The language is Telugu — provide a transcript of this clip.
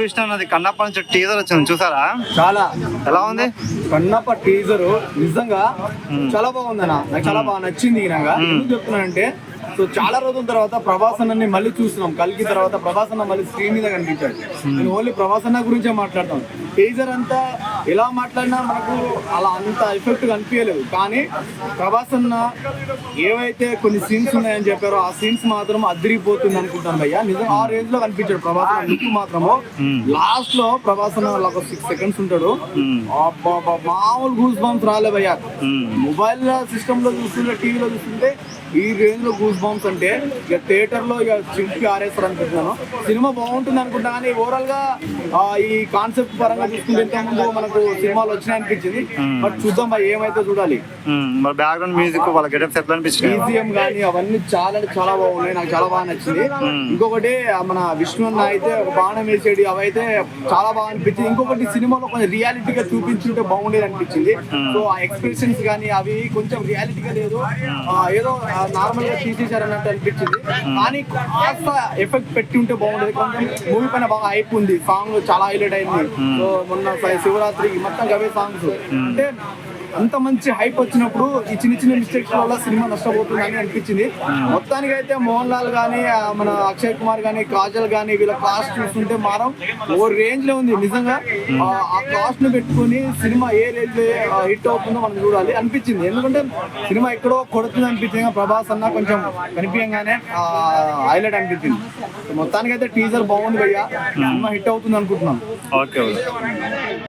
విష్ణు అన్నది కన్నప్ప నుంచి టీజర్ వచ్చింది. చూసారా? చాలా. ఎలా ఉంది? కన్నప్ప టీజర్ నిజంగా చాలా బాగుందన్న. నాకు చాలా బాగా నచ్చింది ఎందుకు చెప్తున్నానంటే సో చాలా రోజుల తర్వాత ప్రభాస్ అన్నని మళ్ళీ చూస్తున్నాం. కలికి తర్వాత ప్రభాస్ అన్న మళ్ళీ స్క్రీన్ మీద కనిపించాడు. నేను ఓన్లీ ప్రభాస్ అన్న గురించే మాట్లాడతాం టీజర్ అంతా ఎలా మాట్లాడినా మనకు అలా అంత ఎఫెక్ట్ కనిపించలేదు. కానీ ప్రభాస్ అన్న ఏవైతే కొన్ని సీన్స్ ఉన్నాయని చెప్పారో ఆ సీన్స్ మాత్రం అదిరిపోతుంది అనుకుంటాను భయ్య. నిజం ఆ రేంజ్లో కనిపించాడు ప్రభాస్ లుక్ మాత్రము. లాస్ట్లో ప్రభాస్ అన్న ఒక సిక్స్ సెకండ్స్ ఉంటాడు. మామూలు గూస్ బంప్స్ రాలే భయ్య. మొబైల్ సిస్టమ్లో చూస్తుంటే టీవీలో చూస్తుంటే ఈ రేంజ్లో గూస్ బంప్స్ అంటే ఇక థియేటర్లో ఇక చింపి ఆరేస్తారు అనుకుంటున్నాను సినిమా బాగుంటుంది అనుకుంటా కానీ ఓవరాల్గా ఈ కాన్సెప్ట్ పరంగా చూసుకుంటే ముందు మనకు సినిమాలు వచ్చినాయి అనిపించింది బట్ చూద్దాం భయ్ ఏమైతే చూడాలి. మరి బ్యాక్గ్రౌండ్ మ్యూజిక్ వాళ్ళ గెటప్స్ ఎట్లా అనిపించింది? బీజిఎం కానీ అవన్నీ చాలా అంటే చాలా బాగున్నాయి. నాకు చాలా బాగా నచ్చింది. ఇంకొకటి మన విష్ణు అయితే ఒక బాణం వేసేది అవైతే చాలా బాగా అనిపించింది. ఇంకొకటి సినిమాలో కొంచెం రియాలిటీగా చూపించుంటే బాగుండేది అనిపించింది. సో ఆ ఎక్స్ప్రెషన్స్ కానీ అవి కొంచెం రియాలిటీగా లేదు ఆ, ఏదో నార్మల్గా తీసేశారు అన్నట్టు అనిపించింది కానీ కాస్త ఎఫెక్ట్ పెట్టి ఉంటే బాగుండేది. కొంచెం మూవీ పైన బాగా హైప్ ఉంది. సాంగ్ చాలా హైలైట్ అయింది. సో మొన్న శివరాత్రికి మొత్తం అవే సాంగ్స్. అంటే అంత మంచి హైప్ వచ్చినప్పుడు ఈ చిన్న చిన్న మిస్టేక్స్ వల్ల సినిమా నష్టపోతుందని అనిపించింది. మొత్తానికి అయితే మోహన్ లాల్ కానీ మన అక్షయ్ కుమార్ కానీ కాజల్ కానీ వీళ్ళ కాస్ట్ చూస్తుంటే మారం ఓ రేంజ్లో ఉంది. నిజంగా ఆ, కాస్ట్ని పెట్టుకొని సినిమా ఏ రేంజ్లో హిట్ అవుతుందో మనం చూడాలి. అనిపించింది. ఎందుకంటే సినిమా ఎక్కడో కొడుతుంది అనిపించింది. ప్రభాస్ అన్న కొంచెం కనిపించగానే హైలైట్ అనిపించింది. మొత్తానికి అయితే టీజర్ బాగుంది భయ్య. సినిమా హిట్ అవుతుంది అనుకుంటున్నాం. ఓకే.